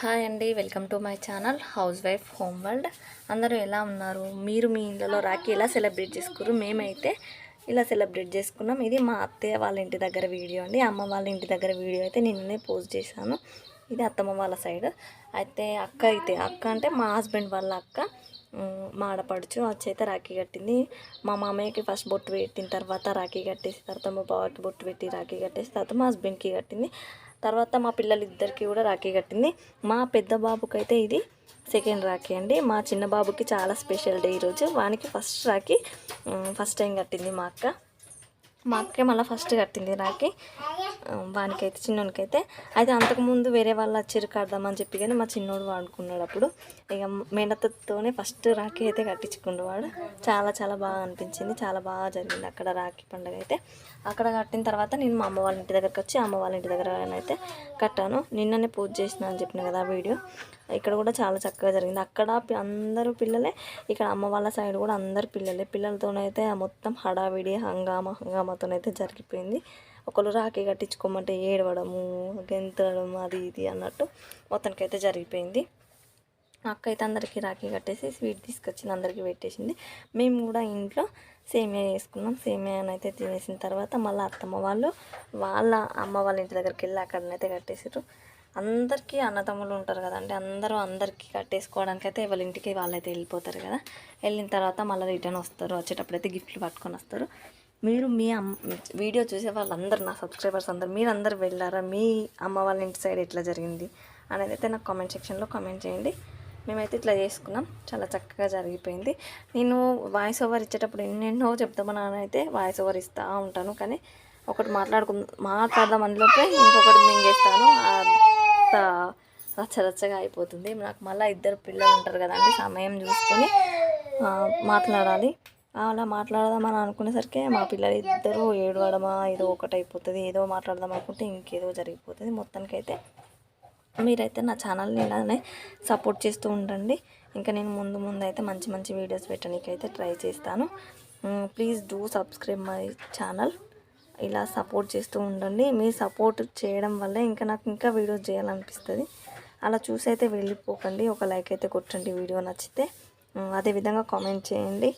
Hi అండి welcome to my channel house wife home world. అందరూ ఎలా ఉన్నారు? మీరు మీ ఇళ్ళలో రాఖీ ఎలా సెలబ్రేట్ చేసుకున్నారు? మేమైతే ఇలా సెలబ్రేట్ చేసుకున్నాం. ఇది మా అత్తయ్య వాళ్ళ ఇంటి దగ్గర వీడియో అండి. అమ్మ వాళ్ళ ఇంటి దగ్గర వీడియో అయితే నిన్ననే పోస్ట్ చేశాను. ఇది అత్తమ్మ వాళ్ళ సైడ్. అయితే అక్క అయితే అక్క అంటే మా హస్బెండ్ వాళ్ళ అక్క. మాడపడుచు మా ఆడపడుచు వచ్చి అయితే రాఖీ కట్టింది. మా మామయ్యకి ఫస్ట్ బొట్టు పెట్టిన తర్వాత రాఖీ కట్టేసి తర్వాత మా బావకి బొట్టు పెట్టి రాఖీ కట్టేసి తర్వాత మా హస్బెండ్కి కట్టింది. తర్వాత మా పిల్లలిద్దరికి కూడా రాఖీ కట్టింది. మా పెద్ద బాబుకి అయితే ఇది సెకండ్ రాఖీ అండి. మా చిన్న బాబుకి చాలా స్పెషల్ డే ఈరోజు వానికి ఫస్ట్ రాఖీ ఫస్ట్ టైం కట్టింది మా అక్క. మా అక్కే మళ్ళీ ఫస్ట్ కట్టింది రాఖీ వానికైతే చిన్నోనికైతే. అయితే అంతకుముందు వేరే వాళ్ళు చిరు కడదామని చెప్పి కానీ మా చిన్నోడు వాడుకున్నాడు అప్పుడు. ఇక మేనత్తతోనే ఫస్ట్ రాఖీ అయితే కట్టించుకుండు వాడు. చాలా చాలా బాగా అనిపించింది. చాలా బాగా జరిగింది అక్కడ రాఖీ పండుగ అయితే. అక్కడ కట్టిన తర్వాత నేను మా అమ్మ వాళ్ళ ఇంటి దగ్గరకు వచ్చి అమ్మ వాళ్ళ ఇంటి దగ్గర అయితే కట్టాను. నిన్ననే పూజ చేసిన అని చెప్పిన కదా వీడియో. ఇక్కడ కూడా చాలా చక్కగా జరిగింది. అక్కడ అందరూ పిల్లలే. ఇక్కడ అమ్మ వాళ్ళ సైడ్ కూడా అందరు పిల్లలే. పిల్లలతోనైతే మొత్తం హడావిడి హంగామా అయితే జరిగిపోయింది. ఒకళ్ళు రాఖీ కట్టించుకోమంటే ఏడవడము గెంతడం అది ఇది అన్నట్టు మొత్తానికైతే జరిగిపోయింది. అక్క అయితే అందరికీ రాఖీ కట్టేసి స్వీట్ తీసుకొచ్చింది అందరికీ పెట్టేసింది. మేము కూడా ఇంట్లో సేమియా చేసుకున్నాం. సేమియాని అయితే తినేసిన తర్వాత మళ్ళీ అత్తమ్మ వాళ్ళు వాళ్ళ అమ్మ వాళ్ళ ఇంటి దగ్గరికి వెళ్ళి అక్కడనైతే కట్టేసారు అందరికీ అన్నతమ్ములు ఉంటారు కదండి. అందరూ అందరికీ కట్టేసుకోవడానికి అయితే వాళ్ళ ఇంటికి వాళ్ళైతే వెళ్ళిపోతారు కదా. వెళ్ళిన తర్వాత మళ్ళీ రిటర్న్ వస్తారు. వచ్చేటప్పుడు అయితే గిఫ్ట్లు పట్టుకొని వస్తారు. మీరు మీ అమ్మ వీడియో చూసే వాళ్ళందరూ నా సబ్స్క్రైబర్స్ అందరు మీరు అందరు వెళ్ళారా? మీ అమ్మ వాళ్ళ ఇంటి సైడ్ ఎట్లా జరిగింది? అనేది అయితే నాకు కామెంట్ సెక్షన్లో కామెంట్ చేయండి. మేమైతే ఇట్లా చేసుకున్నాం. చాలా చక్కగా జరిగిపోయింది. నేను వాయిస్ ఓవర్ ఇచ్చేటప్పుడు ఎన్నెన్నో చెప్తామని అయితే వాయిస్ ఓవర్ ఇస్తూ ఉంటాను. కానీ ఒకటి మాట్లాడుకు మాట్లాడదాం అందులోపే ఇంకొకటి మింగేస్తాను. అంత రచ్చరచ్చగా అయిపోతుంది. నాకు మళ్ళీ ఇద్దరు పిల్లలు ఉంటారు కదండి సమయం చూసుకొని మాట్లాడాలి. అలా మాట్లాడదామని అనుకునేసరికి మా పిల్లలు ఇద్దరు ఏడవడమా ఏదో ఒకటి అయిపోతుంది ఏదో మాట్లాడదాం అనుకుంటే ఇంకేదో జరిగిపోతుంది. మొత్తానికైతే మీరైతే నా ఛానల్ని ఇలానే సపోర్ట్ చేస్తూ ఉండండి. ఇంకా నేను ముందు ముందు అయితే మంచి మంచి వీడియోస్ పెట్టడానికి అయితే ట్రై చేస్తాను. Please do subscribe my channel. ఇలా సపోర్ట్ చేస్తూ ఉండండి. మీ సపోర్ట్ చేయడం వల్ల ఇంకా నాకు ఇంకా వీడియోస్ చేయాలనిపిస్తుంది. అలా చూసి అయితే వెళ్ళిపోకండి. ఒక లైక్ అయితే కొట్టండి వీడియో నచ్చితే. అదేవిధంగా కామెంట్ చేయండి.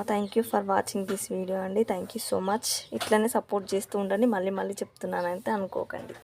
Thank you for watching this video అండి. థ్యాంక్ యూ సో మచ్ ఇట్లనే సపోర్ట్ చేస్తూ ఉండండి. మళ్ళీ మళ్ళీ చెప్తున్నానంటే అనుకోకండి.